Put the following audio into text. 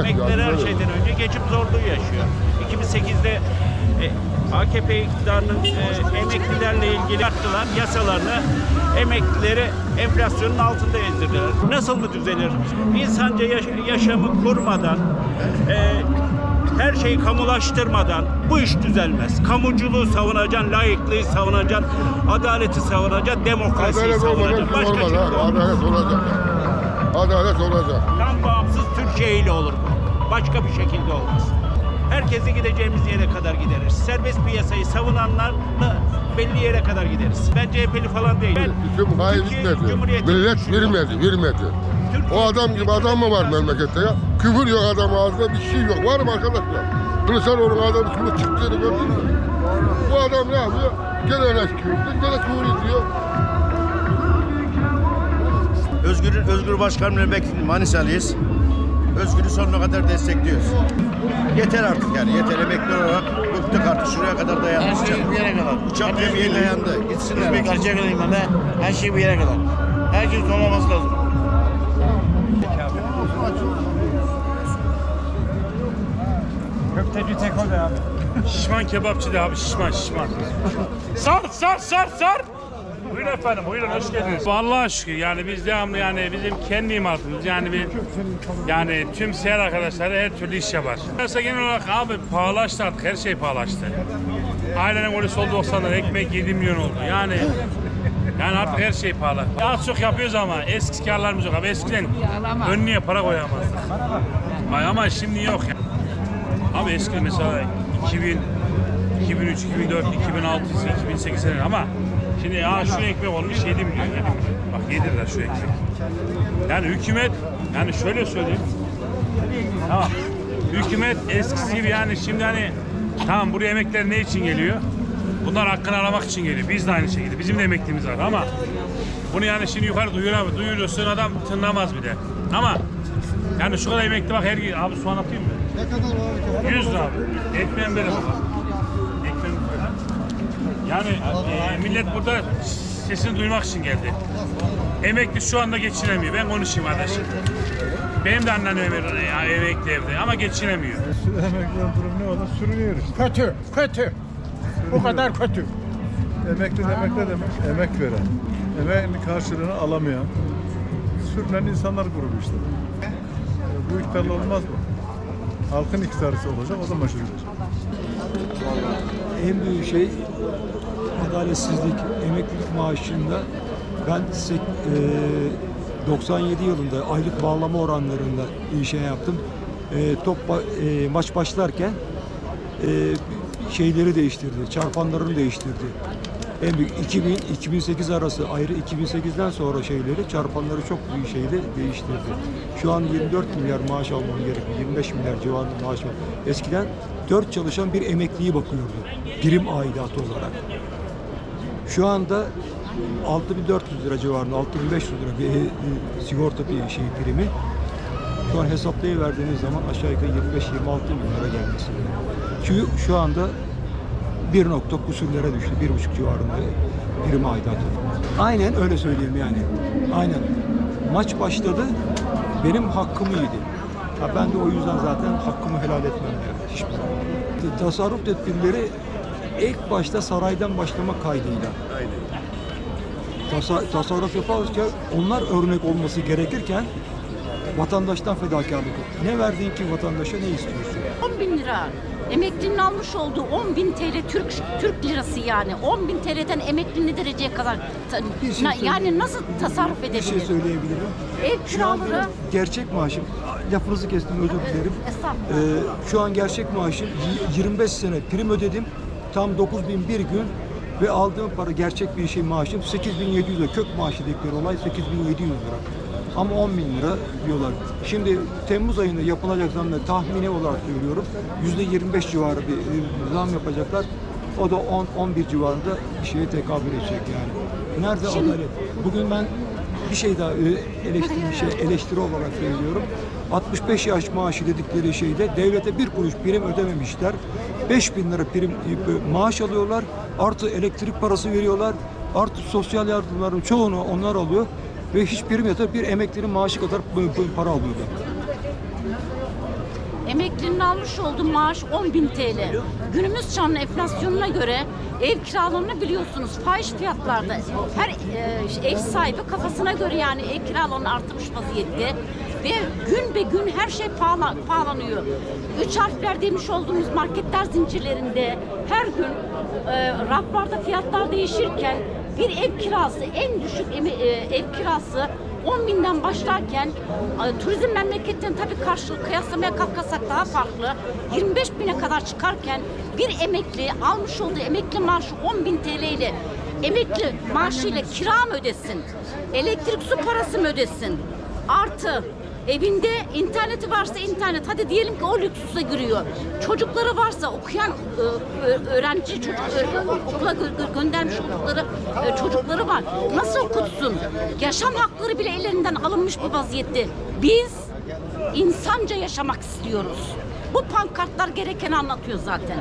Emekliler her şeyden önce geçim zorluğu yaşıyor. 2008'de e, AKP iktidarının e, emeklilerle ilgili yaptılar yasalarını emeklileri enflasyonun altında ezdirdiler. Nasıl mı düzelir? İnsanca yaş- yaşamı korumadan e, her şeyi kamulaştırmadan bu iş düzelmez. Kamuculuğu savunacaksın, layıklığı savunacaksın, adaleti savunacaksın, demokrasiyi Adalet savunacaksın. Başka olmaz ha. olmaz. Adalet olacak. Adalet olacak. Tam bağımsız Türkiye ile olur bu. Başka bir şekilde olmaz. Herkesi gideceğimiz yere kadar gideriz. Serbest piyasayı savunanlarla belli yere kadar gideriz. Ben CHP'li falan değilim. Ben Hüküm. Cumhuriyeti'ni Millet vermedi, vermedi. Türkiye O adam gibi adam mı var memlekette ya? Küfür yok adam ağzında bir şey yok. Var mı arkadaşlar? Kılıçdaroğlu'nun adamı kimi çıktığını gördün mü? Bu adam ne yapıyor? Gene küfür, gene küfür ediyor. Özgür, Özgür Başkanımla bekliyoruz. Manisalıyız. Özgür'ü sonuna kadar destekliyoruz. Yeter artık yani. Yeter emekli olarak bıktık artık. Şuraya kadar dayandı. Her şey bir yere kadar. Uçak Her gemiye şey- dayandı. Gitsinler. Bir karşıya ben de. Her şey bir yere kadar. Herkes olmaması lazım. Köfteci tek o da abi. Şişman kebapçı da abi şişman şişman. Sar sar sar sar. Buyurun efendim buyurun hoş geldiniz. Vallahi şükür yani biz devamlı yani bizim kendi imartımız yani bir yani tüm seyahat arkadaşları her türlü iş yapar. Mesela genel olarak abi pahalaştı artık her şey pahalaştı. Ailenin polisi oldu 90 lira ekmek 7 milyon oldu yani yani artık her şey pahalı. Az çok yapıyoruz ama eski karlarımız yok abi. Eskiden önüne para koyamazdık. Ama şimdi yok ya. Abi eski mesela 2000, 2003, 2004, 2006, 2008 sene ama şimdi ya şu ekmek olmuş 7 milyon, 7 milyon. Bak 7 lira şu ekmek. Yani hükümet, yani şöyle söyleyeyim. Tamam. Hükümet eskisi gibi yani şimdi hani tamam buraya emekler ne için geliyor? Bunlar hakkını aramak için geliyor. Biz de aynı şekilde. Bizim de emekliliğimiz var ama bunu yani şimdi yukarı duyuramıyor. Duyuruyorsun adam tınlamaz bir de. Ama yani şu kadar emekli bak her gün abi soğan atayım mı? Ne kadar var? 100 lira abi. Ekmeğin böyle. Yani e, millet burada sesini duymak için geldi. Emekli şu anda geçinemiyor. Ben konuşayım kardeşim. Benim de annem emekli, ya, emekli evde ama geçinemiyor. Emeklilerin durumu ne olur? Sürünüyoruz. Kötü, kötü. Bu kadar kötü. Emekli demek ne demek? Emek veren. Emeğinin karşılığını alamayan, sürünen insanlar grubu işte. Bu iktidarla olmaz mı? Halkın iktidarısı olacak, o zaman çözülecek. En büyük şey adaletsizlik, emeklilik maaşında ben sek- e, 97 yılında aylık bağlama oranlarında bir şey yaptım. E, top e, maç başlarken e, şeyleri değiştirdi, çarpanlarını değiştirdi. En büyük 2000 2008 arası ayrı 2008'den sonra şeyleri çarpanları çok büyük şeyde değiştirdi. Şu an 24 milyar maaş almam gerekiyor. 25 milyar civarında maaş var. Eskiden 4 çalışan bir emekliye bakıyordu. Birim aidatı olarak. Şu anda 6400 lira civarında, 6500 lira bir e, e, sigorta bir şey primi. Şu an hesaplayıverdiğiniz zaman aşağı yukarı 25-26 bin lira gelmesi. Çünkü şu anda 1 nokta kusurlara düştü. 1,5 civarında birim aidatı. Aynen öyle söyleyeyim yani. Aynen. Maç başladı. Benim hakkımı yedi. Ha ben de o yüzden zaten hakkımı helal etmem yani hiçbir zaman. Tasarruf tedbirleri ilk başta saraydan başlamak kaydıyla. Tasa, tasarruf yaparken onlar örnek olması gerekirken vatandaştan fedakarlık. Ne verdin ki vatandaşa ne istiyorsun? 10 bin lira. Emeklinin almış olduğu 10 bin TL Türk Türk lirası yani. 10 bin TL'den emekli ne dereceye kadar Bir şey na- söyleyeyim. yani nasıl tasarruf Bir edebilir? şey söyleyebilirim. Ev Şu an kiraları benim gerçek maaşım, lafınızı kestim özür dilerim. Estağfurullah. Ee, şu an gerçek maaşım y- 25 sene prim ödedim. Tam 9001 gün ve aldığım para gerçek bir şey maaşım 8700 lira. Kök maaşı dedikleri olay 8700 lira. Ama 10 bin lira diyorlar. Şimdi Temmuz ayında yapılacak zamda tahmini olarak söylüyorum. %25 civarı bir e, zam yapacaklar. O da 10-11 civarında bir şeye tekabül edecek yani. Nerede adalet? Bugün ben bir şey daha e, eleştiri, şey, eleştiri olarak söylüyorum. 65 yaş maaşı dedikleri şeyde devlete bir kuruş prim ödememişler. 5 bin lira prim e, maaş alıyorlar. Artı elektrik parası veriyorlar. Artı sosyal yardımların çoğunu onlar alıyor. Ve hiç prim yeter bir emeklinin maaşı kadar para alıyorlar. Emeklinin almış olduğu maaş 10.000 TL. Günümüz çağının enflasyonuna göre ev kiralarını biliyorsunuz fahiş fiyatlarda. Her e, ev sahibi kafasına göre yani ev kiralarını artmış vaziyette. Ve gün be gün her şey pahalan, pahalanıyor. Üç harfler demiş olduğumuz marketler zincirlerinde her gün e, raflarda fiyatlar değişirken bir ev kirası en düşük e, ev kirası 10 binden başlarken e, turizm memleketten tabii karşılık kıyaslamaya kalkarsak daha farklı 25 bine kadar çıkarken bir emekli almış olduğu emekli maaşı 10 bin TL ile emekli maaşıyla kira mı ödesin? Elektrik su parası mı ödesin? Artı evinde interneti varsa internet hadi diyelim ki o lüksüse giriyor. Çocukları varsa okuyan e, öğrenci çocuk okula gö- gö- göndermiş oldukları e, çocukları var. Nasıl okutsun? Yaşam hakları bile ellerinden alınmış bir vaziyette. Biz insanca yaşamak istiyoruz. Bu pankartlar gerekeni anlatıyor zaten.